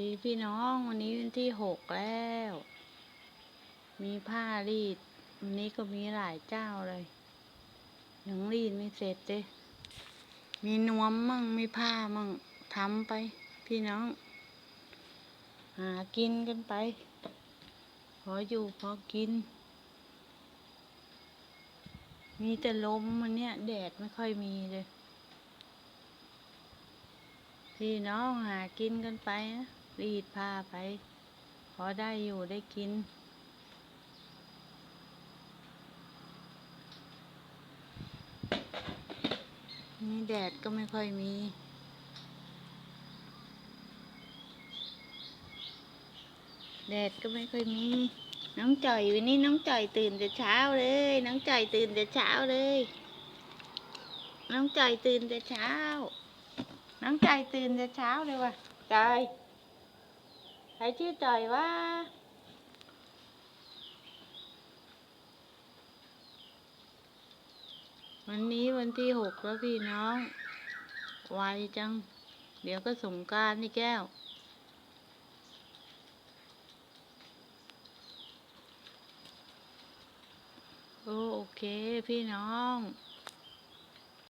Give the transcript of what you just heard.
ดีพี่น้องวันนี้วันที่หกแล้ว มีผ้ารีด วันนี้ก็มีหลายเจ้าเลย ยังรีดไม่เสร็จเลยมีนวมมั่งมีผ้ามั่งทำไป พี่น้อง หากินกันไป พออยู่พอกิน มีแต่ลมมันเนี่ยแดดไม่ค่อยมีเลยพี่น้องหากินกันไปนะ รีดผ้าไป พอได้อยู่ได้กิน นี่แดดก็ไม่ค่อยมีแดดก็ไม่ค่อยมี น้องจ่อยวันนี้น้องจ่อยตื่นแต่เช้าเลย น้องจ่อยตื่นแต่เช้าเลย น้องจ่อยตื่นแต่เช้า น้องจ่อยตื่นแต่เช้าเลยว่ะจ่อย รชื่อจอยว่าวันนี้วันที่หกแล้วพี่น้อง ไวจัง เดี๋ยวก็สงการนี่แก้ว โอโอเคพี่น้อง